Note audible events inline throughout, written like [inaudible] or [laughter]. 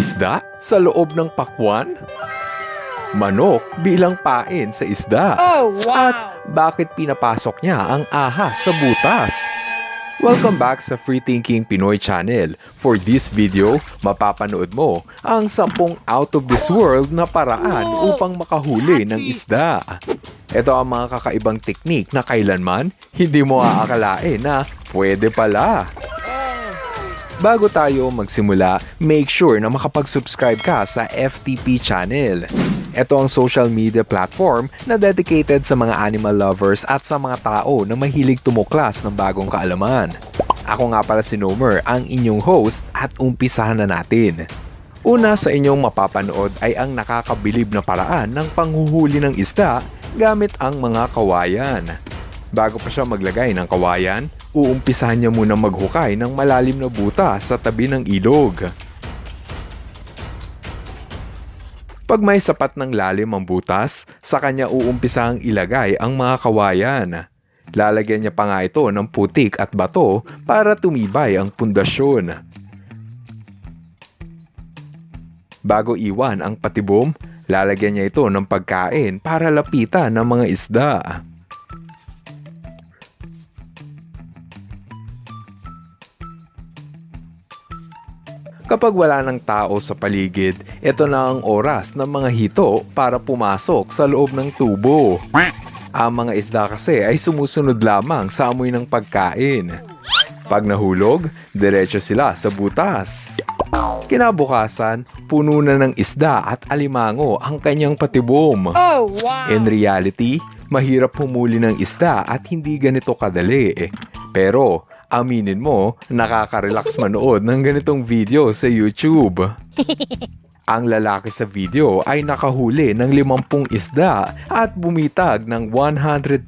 Isda sa loob ng pakwan? Manok bilang pain sa isda? Oh, wow! At bakit pinapasok niya ang ahas sa butas? Welcome back sa Free Thinking Pinoy Channel. For this video, mapapanood mo ang 10 out of this world na paraan upang makahuli ng isda. Ito ang mga kakaibang teknik na kailanman hindi mo aakalain na pwede pala. Bago tayo magsimula, make sure na makapag-subscribe ka sa FTP channel. Ito ang social media platform na dedicated sa mga animal lovers at sa mga tao na mahilig tumuklas ng bagong kaalaman. Ako nga pala si Nomer, ang inyong host at umpisahan na natin. Una sa inyong mapapanood ay ang nakakabilib na paraan ng panghuhuli ng isda gamit ang mga kawayan. Bago pa siya maglagay ng kawayan, uumpisahan niya muna maghukay ng malalim na buta sa tabi ng ilog. Pag may sapat ng lalim ang butas, sa kanya uumpisahang ilagay ang mga kawayan. Lalagyan niya pa nga ito ng putik at bato para tumibay ang pundasyon. Bago iwan ang patibom, lalagyan niya ito ng pagkain para lapitan ng mga isda. Kapag wala ng tao sa paligid, ito na ang oras ng mga hito para pumasok sa loob ng tubo. Ang mga isda kasi ay sumusunod lamang sa amoy ng pagkain. Pag nahulog, diretso sila sa butas. Kinabukasan, puno na ng isda at alimango ang kanyang patibom. Oh, wow! In reality, mahirap humuli ng isda at hindi ganito kadali. Pero, aminin mo, nakaka-relax manood ng ganitong video sa YouTube. [laughs] Ang lalaki sa video ay nakahuli ng 50 isda at bumitag ng 125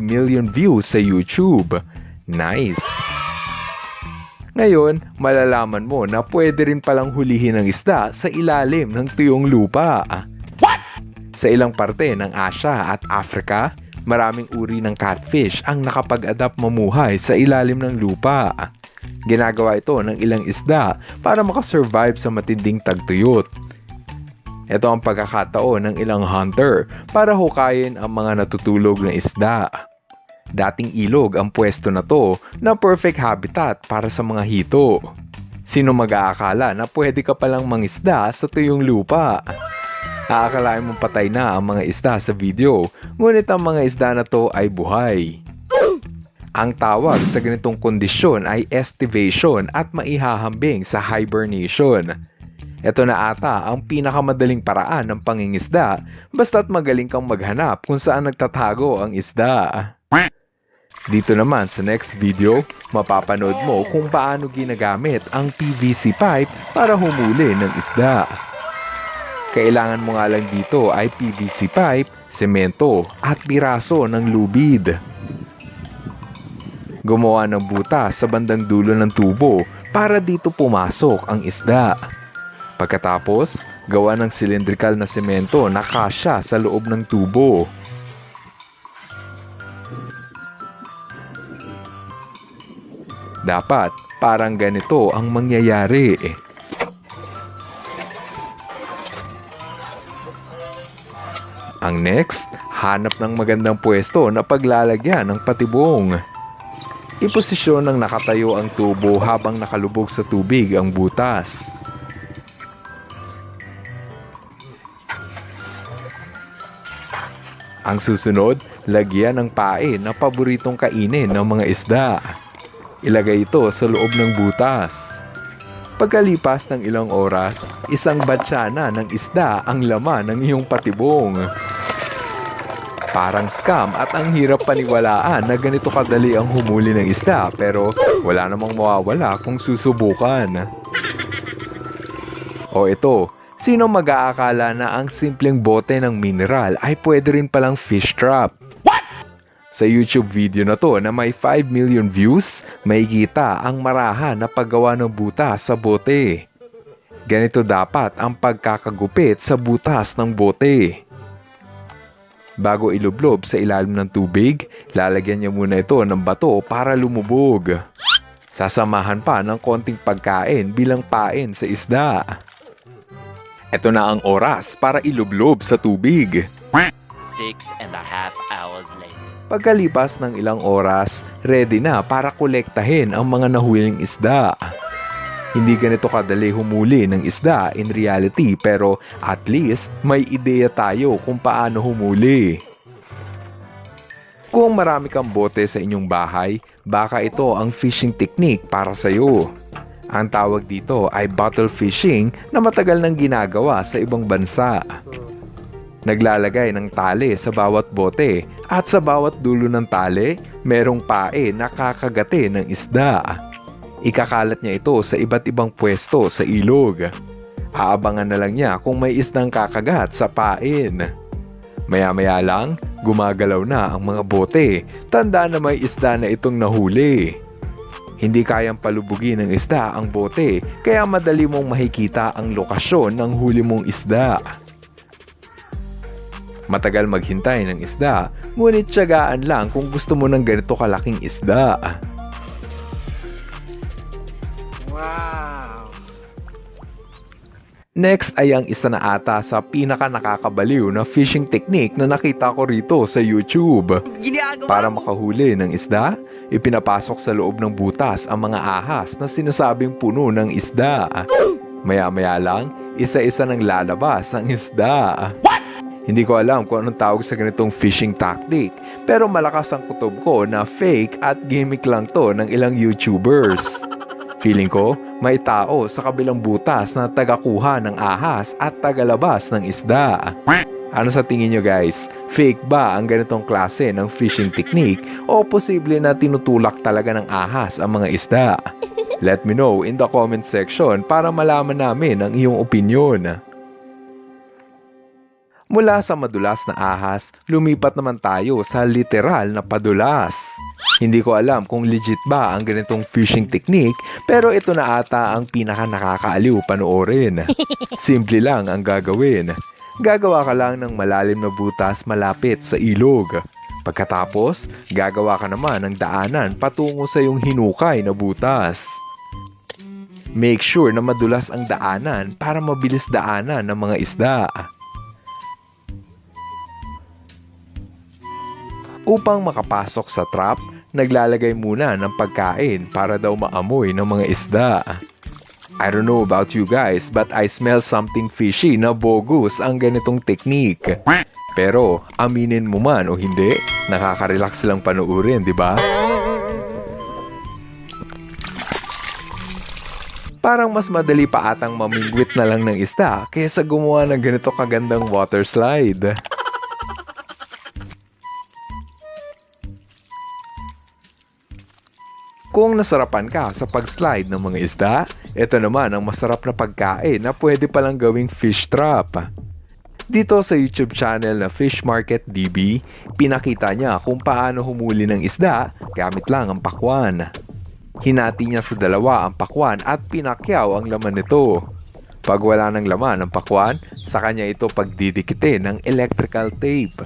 million views sa YouTube. Nice! Ngayon, malalaman mo na pwede rin palang hulihin ng isda sa ilalim ng tuyong lupa. Sa ilang parte ng Asia at Africa, maraming uri ng catfish ang nakapag-adapt mamuhay sa ilalim ng lupa. Ginagawa ito ng ilang isda para makasurvive sa matinding tagtuyot. Ito ang pagkakataon ng ilang hunter para hukayin ang mga natutulog na isda. Dating ilog ang pwesto na to na perfect habitat para sa mga hito. Sino mag-aakala na pwede ka palang mangisda sa tuyong lupa? Aakalain mong patay na ang mga isda sa video, ngunit ang mga isda na to ay buhay. Ang tawag sa ganitong kondisyon ay estivation at maihahambing sa hibernation. Ito na ata ang pinakamadaling paraan ng pangingisda basta't magaling kang maghanap kung saan nagtatago ang isda. Dito naman sa next video, mapapanood mo kung paano ginagamit ang PVC pipe para humuli ng isda. Kailangan mo nga lang dito ay PVC pipe, semento at piraso ng lubid. Gumawa ng butas sa bandang dulo ng tubo para dito pumasok ang isda. Pagkatapos, gawa ng cylindrical na semento na kasya sa loob ng tubo. Dapat parang ganito ang mangyayari. Ang next, hanap ng magandang pwesto na paglalagyan ng patibong. Iposisyon ng nakatayo ang tubo habang nakalubog sa tubig ang butas. Ang susunod, lagyan ng pain na paboritong kainin ng mga isda. Ilagay ito sa loob ng butas. Pagkalipas ng ilang oras, isang batsyana ng isda ang laman ng iyong patibong. Parang scam at ang hirap paniwalaan na ganito kadali ang humuli ng isda pero wala namang mawawala kung susubukan. O ito, sino mag-aakala na ang simpleng bote ng mineral ay pwede rin palang fish trap? Sa YouTube video na to na may 5 million views, may kita ang marahan na paggawa ng butas sa bote. Ganito dapat ang pagkakagupit sa butas ng bote. Bago ilublob sa ilalim ng tubig, lalagyan niya muna ito ng bato para lumubog. Sasamahan pa ng konting pagkain bilang pain sa isda. Ito na ang oras para ilublob sa tubig. Six and a half hours later. Pagkalipas ng ilang oras, ready na para kolektahin ang mga nahuling isda. Hindi ganito kadali humuli ng isda in reality pero at least may ideya tayo kung paano humuli. Kung marami kang bote sa inyong bahay, baka ito ang fishing technique para sa iyo. Ang tawag dito ay bottle fishing na matagal nang ginagawa sa ibang bansa. Naglalagay ng tali sa bawat bote at sa bawat dulo ng tali, merong pae na kakagate ng isda. Ikakalat niya ito sa iba't ibang pwesto sa ilog. Aabangan na lang niya kung may isdang kakagat sa pain. Maya-maya lang, gumagalaw na ang mga bote. Tanda na may isda na itong nahuli. Hindi kayang palubugin ng isda ang bote, kaya madali mong makikita ang lokasyon ng huli mong isda. Matagal maghintay ng isda, ngunit tiyagaan lang kung gusto mo ng ganito kalaking isda. Next ay ang isa na ata sa pinaka nakakabaliw na fishing technique na nakita ko rito sa YouTube. Para makahuli ng isda, ipinapasok sa loob ng butas ang mga ahas na sinasabing puno ng isda. Maya-maya lang, isa-isa nang lalabas ang isda. Hindi ko alam kung anong tawag sa ganitong fishing tactic, pero malakas ang kutob ko na fake at gimmick lang to ng ilang YouTubers. Feeling ko, may tao sa kabilang butas na tagakuha ng ahas at tagalabas ng isda. Ano sa tingin nyo guys? Fake ba ang ganitong klase ng fishing technique o posible na tinutulak talaga ng ahas ang mga isda? Let me know in the comment section para malaman namin ang iyong opinion. Mula sa madulas na ahas, lumipat naman tayo sa literal na padulas. Hindi ko alam kung legit ba ang ganitong fishing technique pero ito na ata ang pinaka nakakaaliw panoorin. [laughs] Simple lang ang gagawin. Gagawa ka lang ng malalim na butas malapit sa ilog. Pagkatapos, gagawa ka naman ng daanan patungo sa iyong hinukay na butas. Make sure na madulas ang daanan para mabilis daanan ng mga isda. Upang makapasok sa trap, naglalagay muna ng pagkain para daw maamoy ng mga isda. I don't know about you guys but I smell something fishy na bogus ang ganitong technique. Pero aminin mo man o hindi, nakaka-relax lang panuorin, di ba? Parang mas madali pa atang mamingwit na lang ng isda kaysa gumawa ng ganito kagandang water slide. Kung nasarapan ka sa pag-slide ng mga isda, ito naman ang masarap na pagkain na pwede palang gawing fish trap. Dito sa YouTube channel na Fish Market DB, pinakita niya kung paano humuli ng isda gamit lang ang pakwan. Hinati niya sa dalawa ang pakwan at pinakyaw ang laman nito. Pag wala ng laman ang pakwan, sa kanya ito pagdidikitin ng electrical tape.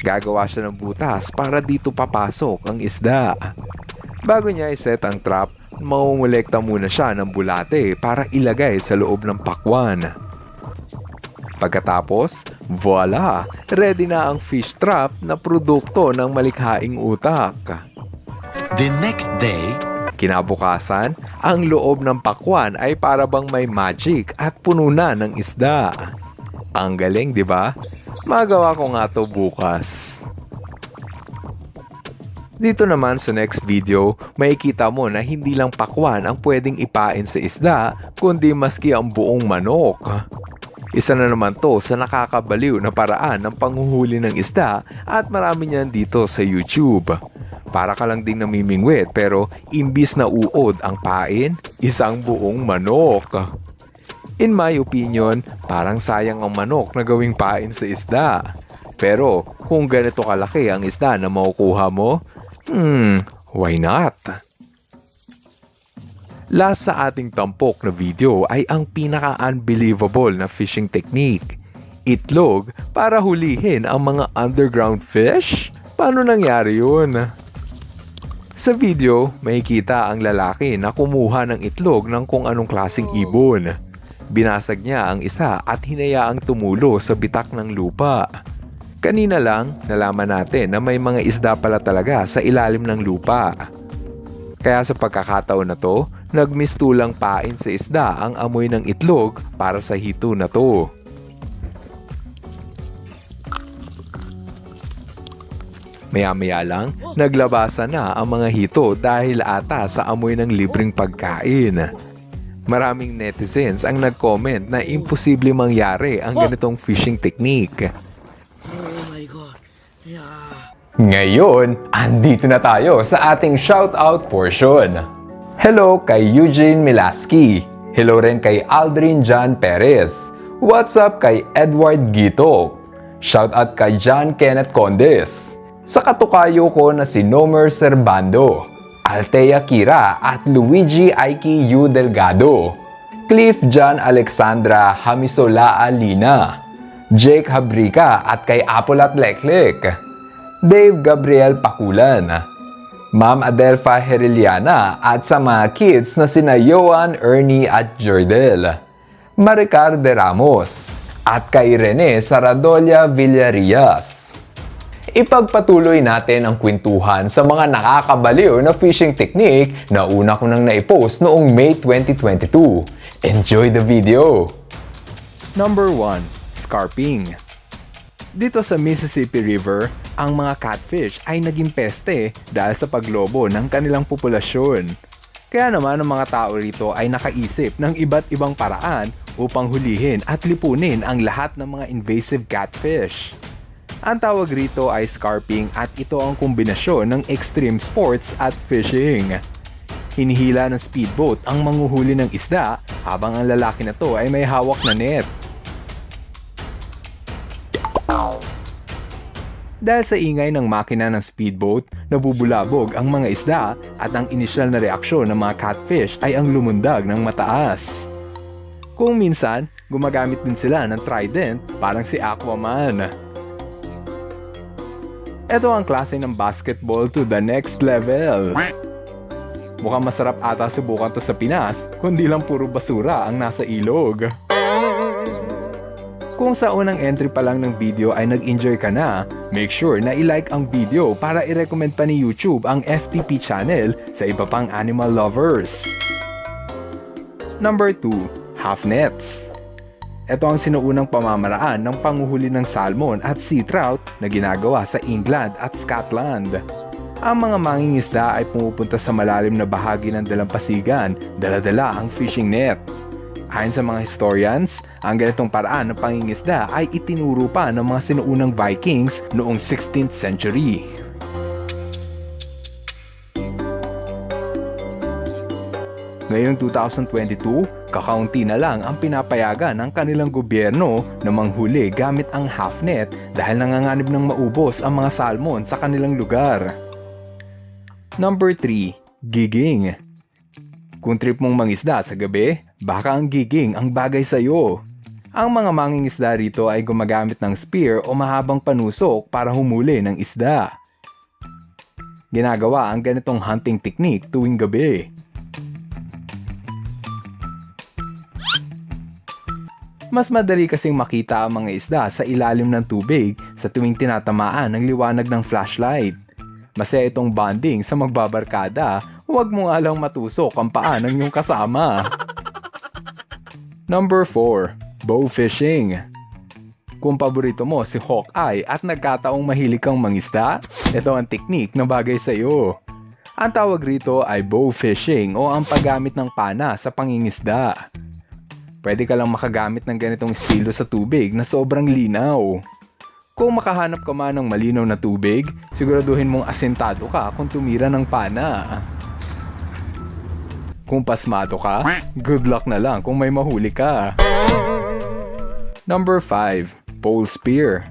Gagawa siya ng butas para dito papasok ang isda. Bago niya iset ang trap, mangungulekta muna siya ng bulate para ilagay sa loob ng pakwan. Pagkatapos, voila! Ready na ang fish trap na produkto ng malikhaing utak. The next day, Kinabukasan, ang loob ng pakwan ay para bang may magic at puno na ng isda. Ang galing, di ba? Magawa ko nga to bukas. Dito naman sa next video, makikita mo na hindi lang pakwan ang pwedeng ipain sa isda, kundi maski ang buong manok. Isa na naman to sa nakakabaliw na paraan ng panghuhuli ng isda at marami niyan dito sa YouTube. Para ka lang ding namimingwit pero imbis na uod ang pain, isang buong manok. In my opinion, parang sayang ang manok na gawing pain sa isda. Pero kung ganito kalaki ang isda na makukuha mo, hmm, why not? Last sa ating tampok na video ay ang pinaka-unbelievable na fishing technique. Itlog para hulihin ang mga underground fish? Paano nangyari yun? Sa video, makikita ang lalaki na kumuha ng itlog ng kung anong klaseng ibon. Binasag niya ang isa at hinayaang tumulo sa bitak ng lupa. Kanina lang, nalaman natin na may mga isda pala talaga sa ilalim ng lupa. Kaya sa pagkakataon na to, nagmistulang pain sa isda ang amoy ng itlog para sa hito na to. Maya-maya lang, naglabasan na ang mga hito dahil ata sa amoy ng libreng pagkain. Maraming netizens ang nag-comment na imposible mangyari ang ganitong fishing technique. Oh my god. Yeah. Ngayon, andito na tayo sa ating shoutout portion. Hello kay Eugene Milaski. Hello rin kay Aldrin John Perez. What's up kay Edward Gito. Shoutout kay John Kenneth Condes. Sa katukayo ko na si Nomer Serbando, Altea Kira at Luigi Aiki U. Delgado. Cliff John Alexandra Hamisola Alina. Jake Habrika at kay Apolat Leklek. Dave Gabriel Pakulan, Ma'am Adelfa Heriliana at sa mga kids na sina Johan, Ernie at Jordel, Maricar de Ramos at kay Rene Saradolia Villarias. Ipagpatuloy natin ang kwentuhan sa mga nakakabaliw na fishing technique na una ko nang naipost noong May 2022. Enjoy the video! Number 1. Scarping dito sa Mississippi River, ang mga catfish ay naging peste dahil sa paglobo ng kanilang populasyon. Kaya naman ang mga tao rito ay nakaisip ng iba't ibang paraan upang hulihin at lipunin ang lahat ng mga invasive catfish. Ang tawag rito ay scarping at ito ang kombinasyon ng extreme sports at fishing. Hinihila ng speedboat ang manguhuli ng isda habang ang lalaki na to ay may hawak na net. Dahil sa ingay ng makina ng speedboat, nabubulabog ang mga isda at ang inisyal na reaksyon ng mga catfish ay ang lumundag ng mataas. Kung minsan, gumagamit din sila ng trident parang si Aquaman. Ito ang klase ng basketball to the next level. Mukhang masarap ata subukan to sa Pinas, kundi lang puro basura ang nasa ilog. Kung sa unang entry pa lang ng video ay nag-enjoy ka na, make sure na i-like ang video para i-recommend pa ni YouTube ang FTP channel sa iba pang animal lovers. Number 2. Half nets. Ito ang sinuunang pamamaraan ng panguhuli ng salmon at sea trout na ginagawa sa England at Scotland. Ang mga mangingisda ay pumupunta sa malalim na bahagi ng dalampasigan, daladala ang fishing net. Ayon sa mga historians, ang ganitong paraan ng pangingisda ay itinuro pa ng mga sinuunang Vikings noong 16th century. Ngayong 2022, kakaunti na lang ang pinapayagan ng kanilang gobyerno na manghuli gamit ang half net dahil nanganganib ng maubos ang mga salmon sa kanilang lugar. Number 3. Gigging Kung trip mong mangisda sa gabi, baka ang giging ang bagay sa iyo. Ang mga mangingisda rito ay gumagamit ng spear o mahabang panusok para humuli ng isda. Ginagawa ang ganitong hunting technique tuwing gabi. Mas madali kasing makita ang mga isda sa ilalim ng tubig sa tuwing tinatamaan ng liwanag ng flashlight. Masaya itong bonding sa magbabarkada, huwag mo nga lang matusok ang paa ng iyong kasama. [laughs] Number 4. Bow fishing. Kung paborito mo si Hawkeye at nagkataong mahilig kang mangisda, ito ang teknik na bagay sa iyo. Ang tawag rito ay bow fishing o ang paggamit ng pana sa pangingisda. Pwede ka lang makagamit ng ganitong estilo sa tubig na sobrang linaw. Kung makahanap ka man ng malinaw na tubig, siguraduhin mong asentado ka kung tumira ng pana. Kung pasmado ka, good luck na lang kung may mahuli ka. Number 5. Pole Spear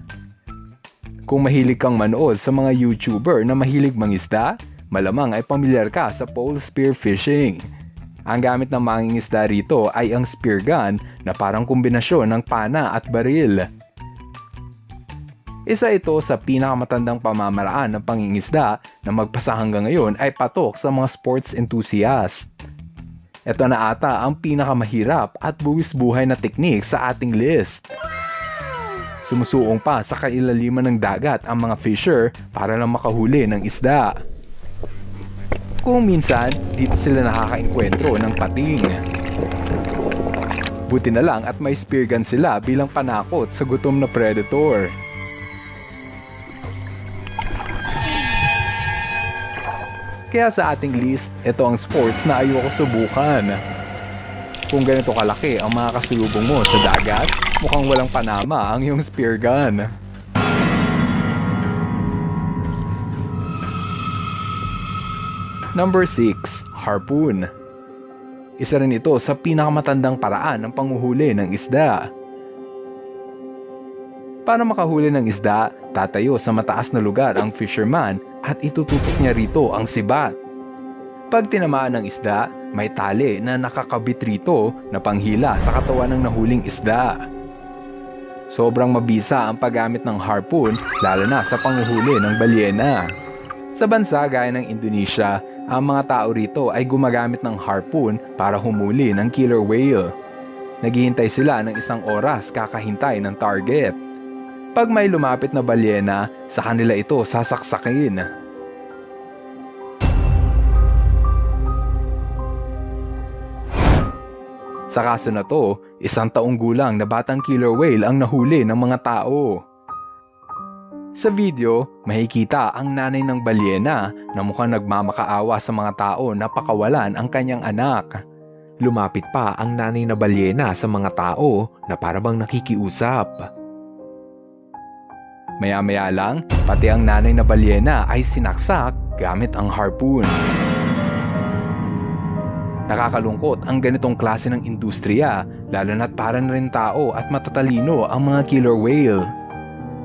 Kung mahilig kang manood sa mga YouTuber na mahilig mangisda, malamang ay pamilyar ka sa pole spear fishing. Ang gamit ng mangingisda rito ay ang spear gun na parang kombinasyon ng pana at baril. Isa ito sa pinakamatandang pamamaraan ng pangingisda na magpasa hanggang ngayon ay patok sa mga sports enthusiast. Ito na ata ang pinakamahirap at buwis buhay na teknik sa ating list. Sumusuong pa sa kailaliman ng dagat ang mga fisher para lang makahuli ng isda. Kung minsan, dito sila nakakainkwentro ng pating. Buti na lang at may spear gun sila bilang panakot sa gutom na predator. Kaya sa ating list, ito ang sports na ayoko subukan. Kung ganito kalaki ang mga kasalubong mo sa dagat, mukhang walang panama ang iyong spear gun. Number 6. Harpoon Isa rin ito sa pinakamatandang paraan ng panguhuli ng isda. Para makahuli ng isda, tatayo sa mataas na lugar ang fisherman at itututok niya rito ang sibat. Pag tinamaan ng isda, may tali na nakakabit rito na panghila sa katawan ng nahuling isda. Sobrang mabisa ang paggamit ng harpoon lalo na sa panguhuli ng balyena. Sa bansa gaya ng Indonesia, ang mga tao rito ay gumagamit ng harpoon para humuli ng killer whale. Naghihintay sila ng isang oras kakahintay ng target. Pag may lumapit na balyena, sa kanila ito sasaksakin. Sa kaso na to, isang taong gulang na batang killer whale ang nahuli ng mga tao. Sa video, makikita ang nanay ng balyena na mukhang nagmamakaawa sa mga tao na pakawalan ang kanyang anak. Lumapit pa ang nanay na balyena sa mga tao na parabang nakikiusap. Maya-maya lang, pati ang nanay na balyena ay sinaksak gamit ang harpoon. Nakakalungkot ang ganitong klase ng industriya, lalo na't para na rin tao at matatalino ang mga killer whale.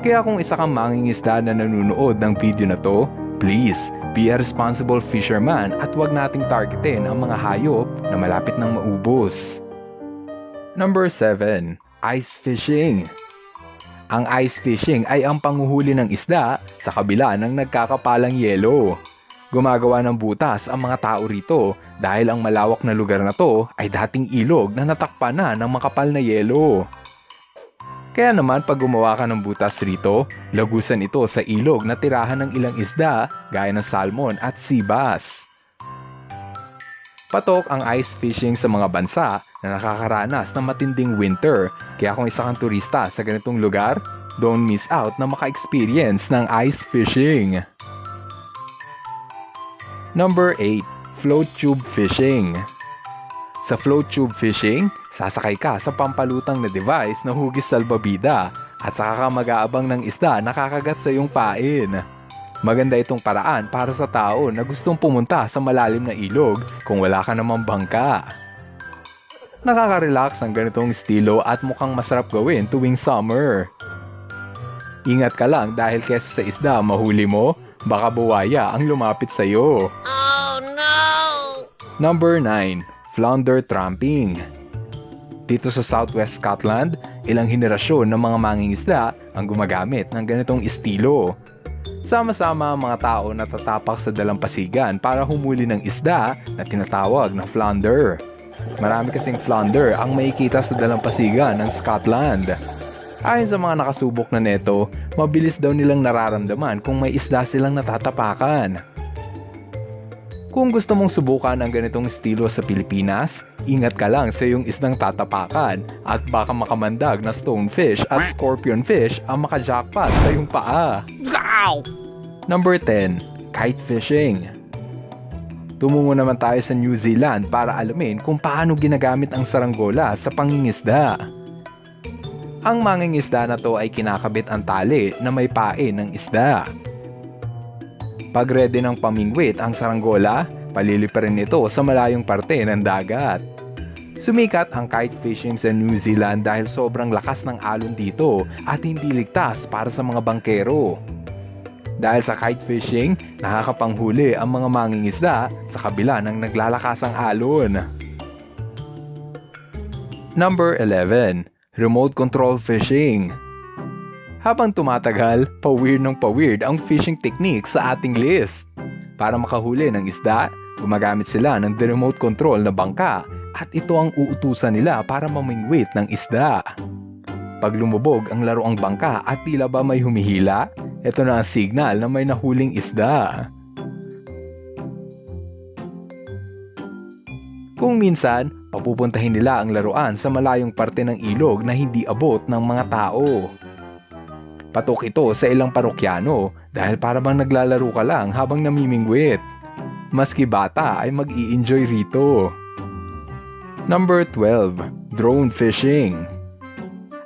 Kaya kung isa kang mangingisda na nanonood ng video na to, please, be a responsible fisherman at huwag nating targetin ang mga hayop na malapit ng maubos. Number 7. Ice Fishing Ang ice fishing ay ang panguhuli ng isda sa kabila ng nagkakapalang yelo. Gumagawa ng butas ang mga tao rito dahil ang malawak na lugar na to ay dating ilog na natakpan na ng makapal na yelo. Kaya naman pag gumawa ka ng butas rito, lagusan ito sa ilog na tirahan ng ilang isda gaya ng salmon at sea bass. Patok ang ice fishing sa mga bansa na nakakaranas ng matinding winter kaya kung isa kang turista sa ganitong lugar, don't miss out na maka-experience ng ice fishing. Number 8. Float tube fishing Sa float tube fishing, sasakay ka sa pampalutang na device na hugis salbabida at saka ka mag-aabang ng isda na kakagat sa iyong pain. Maganda itong paraan para sa tao na gustong pumunta sa malalim na ilog kung wala ka namang bangka. Nakaka-relax ang ganitong estilo at mukhang masarap gawin tuwing summer. Ingat ka lang dahil kesa sa isda mahuli mo, baka buwaya ang lumapit sa iyo. Oh no! Number 9. Flounder Tramping Dito sa Southwest Scotland, ilang henerasyon ng mga mangingisda ang gumagamit ng ganitong estilo. Sama-sama ang mga tao na tatapak sa dalampasigan para humuli ng isda na tinatawag na flounder. Marami kasing flounder ang makikita sa dalampasigan ng Scotland. Ayon sa mga nakasubok na neto, mabilis daw nilang nararamdaman kung may isda silang natatapakan. Kung gusto mong subukan ang ganitong estilo sa Pilipinas, ingat ka lang sa iyong isdang tatapakan at baka makamandag na stonefish at scorpionfish ang makajackpot sa iyong paa. Number 10. Kite fishing. Tumungo naman tayo sa New Zealand para alamin kung paano ginagamit ang saranggola sa pangingisda. Ang mangingisda na to ay kinakabit ang tali na may pain ng isda. Pag ng pamingwit ang saranggola, paliliparin ito sa malayong parte ng dagat. Sumikat ang kite fishing sa New Zealand dahil sobrang lakas ng alon dito at hindi ligtas para sa mga bangkero. Dahil sa kite fishing, nakakapanghuli ang mga mangingisda sa kabila ng naglalakasang alon. Number 11. Remote control fishing. Habang tumatagal, pa-weird ng pa-weird ang fishing technique sa ating list. Para makahuli ng isda, gumagamit sila ng remote control na bangka at ito ang uutusan nila para mamingwit ng isda. Pag lumubog ang laruang bangka at tila ba may humihila, ito na ang signal na may nahuling isda. Kung minsan, papupuntahin nila ang laruan sa malayong parte ng ilog na hindi abot ng mga tao. Patok ito sa ilang parokyano dahil para bang naglalaro ka lang habang namimingwit. Maski bata ay mag enjoy rito. Number 12. Drone Fishing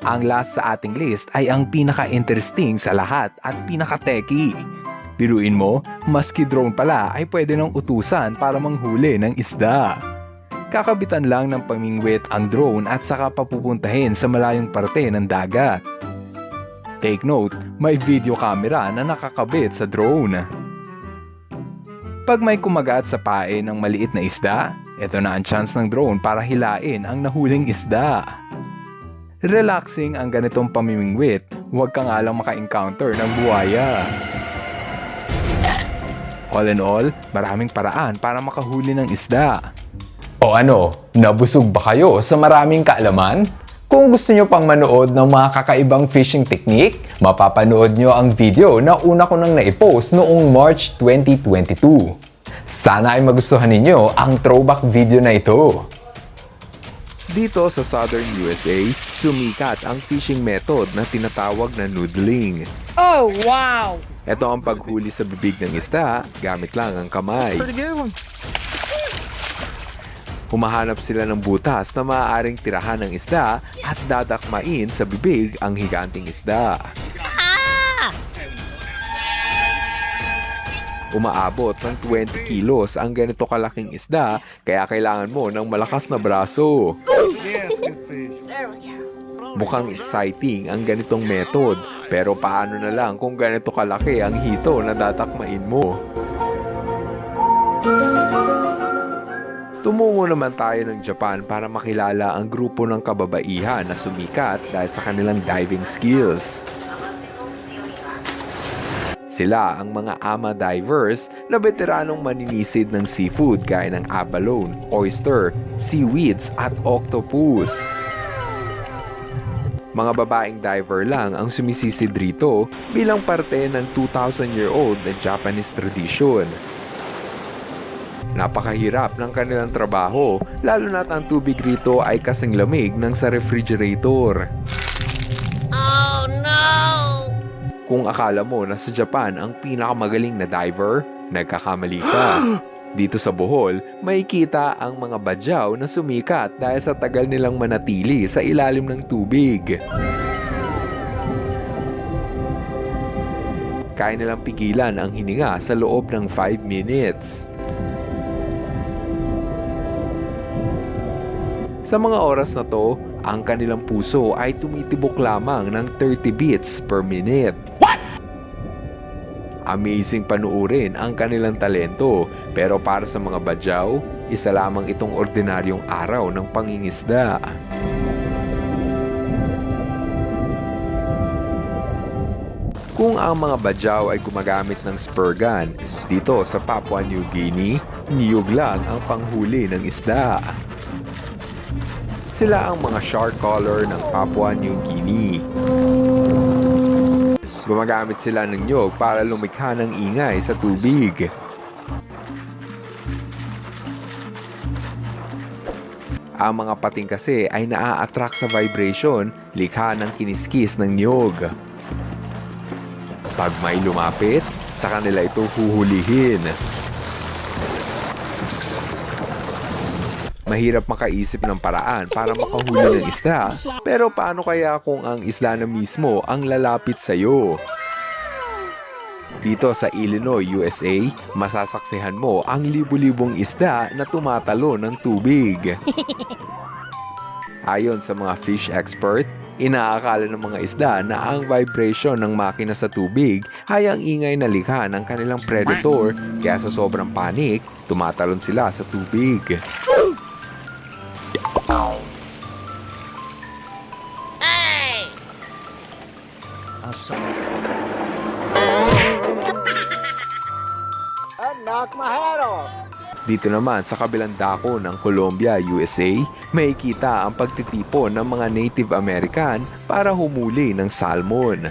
Ang last sa ating list ay ang pinaka-interesting sa lahat at pinaka-techy. Biruin mo, maski drone pala ay pwede nang utusan para manghuli ng isda. Kakabitan lang ng pamingwit ang drone at saka papupuntahin sa malayong parte ng dagat. Take note, may video camera na nakakabit sa drone. Pag may kumagat sa pae ng maliit na isda, ito na ang chance ng drone para hilain ang nahuling isda. Relaxing ang ganitong pamimingwit, huwag ka nga lang maka-encounter ng buwaya. All in all, maraming paraan para makahuli ng isda. O ano, nabusog ba kayo sa maraming kaalaman? Kung gusto nyo pang manood ng mga kakaibang fishing technique, mapapanood nyo ang video na una ko nang naipost noong March 2022. Sana ay magustuhan ninyo ang throwback video na ito. Dito sa Southern USA, sumikat ang fishing method na tinatawag na noodling. Oh, wow! Ito ang paghuli sa bibig ng isda gamit lang ang kamay. Humahanap sila ng butas na maaaring tirahan ng isda at dadakmain sa bibig ang higanting isda. Umaabot ng 20 kilos ang ganito kalaking isda kaya kailangan mo ng malakas na braso. Mukhang exciting ang ganitong method pero paano na lang kung ganito kalaki ang hito na datakmain mo? Tumungo naman tayo ng Japan para makilala ang grupo ng kababaihan na sumikat dahil sa kanilang diving skills. Sila ang mga ama divers na veteranong maninisid ng seafood gaya ng abalone, oyster, seaweeds at octopus. Mga babaeng diver lang ang sumisisid rito bilang parte ng 2,000-year-old na Japanese tradition. Napakahirap ng kanilang trabaho, lalo na't ang tubig rito ay kasing lamig ng sa refrigerator. Oh no! Kung akala mo na sa Japan ang pinakamagaling na diver, nagkakamali ka. [gasps] Dito sa Bohol, makikita ang mga badyaw na sumikat dahil sa tagal nilang manatili sa ilalim ng tubig. Kaya nilang pigilan ang hininga sa loob ng 5 minutes. Sa mga oras na to, ang kanilang puso ay tumitibok lamang ng 30 beats per minute. What? Amazing panuurin ang kanilang talento pero para sa mga badyaw, isa lamang itong ordinaryong araw ng pangingisda. Kung ang mga badyaw ay gumagamit ng spur gun, dito sa Papua New Guinea, niyog lang ang panghuli ng isda. Sila ang mga shark collar ng Papua New Guinea. Gumagamit sila ng nyog para lumikha ng ingay sa tubig. Ang mga pating kasi ay naa-attract sa vibration likha ng kiniskis ng niyog. Pag may lumapit, sa kanila ito huhulihin. Mahirap makaisip ng paraan para makahuli ng isda. Pero paano kaya kung ang isla na mismo ang lalapit sa iyo? Dito sa Illinois, USA, masasaksihan mo ang libu-libong isda na tumatalo ng tubig. [laughs] Ayon sa mga fish expert, inaakala ng mga isda na ang vibration ng makina sa tubig ay ang ingay na likha ng kanilang predator kaya sa sobrang panik, tumatalon sila sa tubig. Dito naman sa kabilang dako ng Colombia, USA, may kita ang pagtitipon ng mga Native American para humuli ng salmon.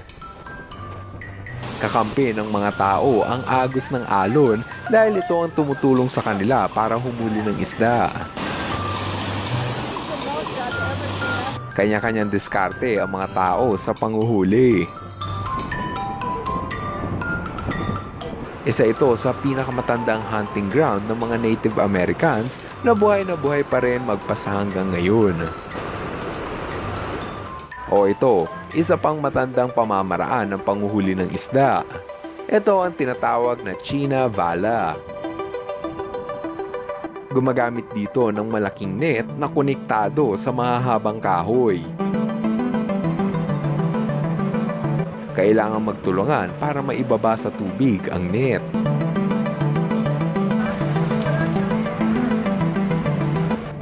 Kakampi ng mga tao ang agos ng alon dahil ito ang tumutulong sa kanila para humuli ng isda. Kanya-kanyang diskarte ang mga tao sa panguhuli. Isa ito sa pinakamatandang hunting ground ng mga Native Americans na buhay na buhay pa rin magpasa hanggang ngayon. O ito, isa pang matandang pamamaraan ng panguhuli ng isda. Ito ang tinatawag na China Vala. Gumagamit dito ng malaking net na konektado sa mahahabang kahoy. Kailangan magtulungan para maibaba sa tubig ang net.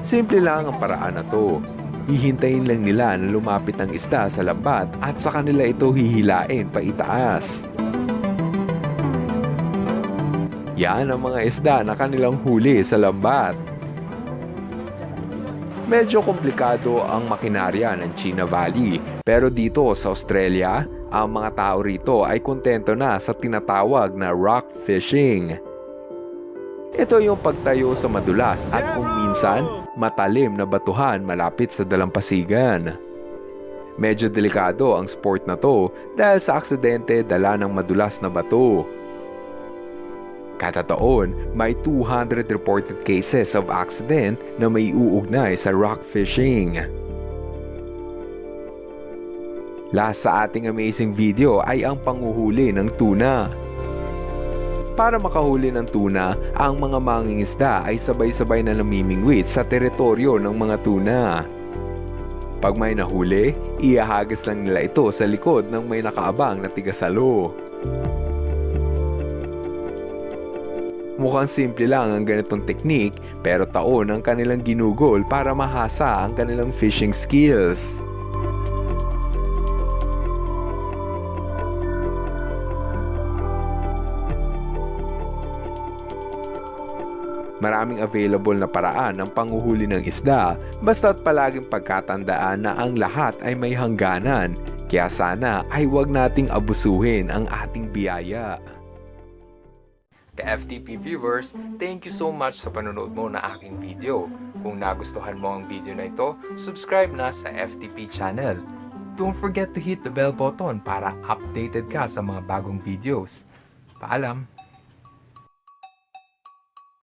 Simple lang ang paraan na to. Hihintayin lang nila na lumapit ang isda sa lambat at sa kanila ito hihilain pa itaas. Yan ang mga isda na kanilang huli sa lambat. Medyo komplikado ang makinarya ng China Valley pero dito sa Australia, ang mga tao rito ay kontento na sa tinatawag na rock fishing. Ito yung pagtayo sa madulas at kung minsan matalim na batuhan malapit sa dalampasigan. Medyo delikado ang sport na to dahil sa aksidente dala ng madulas na bato. Kada taon, may 200 reported cases of accident na may uugnay sa rock fishing. Last sa ating amazing video ay ang panguhuli ng tuna. Para makahuli ng tuna, ang mga mangingisda ay sabay-sabay na namimingwit sa teritoryo ng mga tuna. Pag may nahuli, iahagas lang nila ito sa likod ng may nakaabang na tigasalo. Mukhang simple lang ang ganitong teknik pero taon ang kanilang ginugol para mahasa ang kanilang fishing skills. Maraming available na paraan ng panguhuli ng isda basta't palaging pagkatandaan na ang lahat ay may hangganan kaya sana ay huwag nating abusuhin ang ating biyaya. The FTP viewers, thank you so much sa panonood mo na aking video. Kung nagustuhan mo ang video na ito, subscribe na sa FTP channel. Don't forget to hit the bell button para updated ka sa mga bagong videos. Paalam!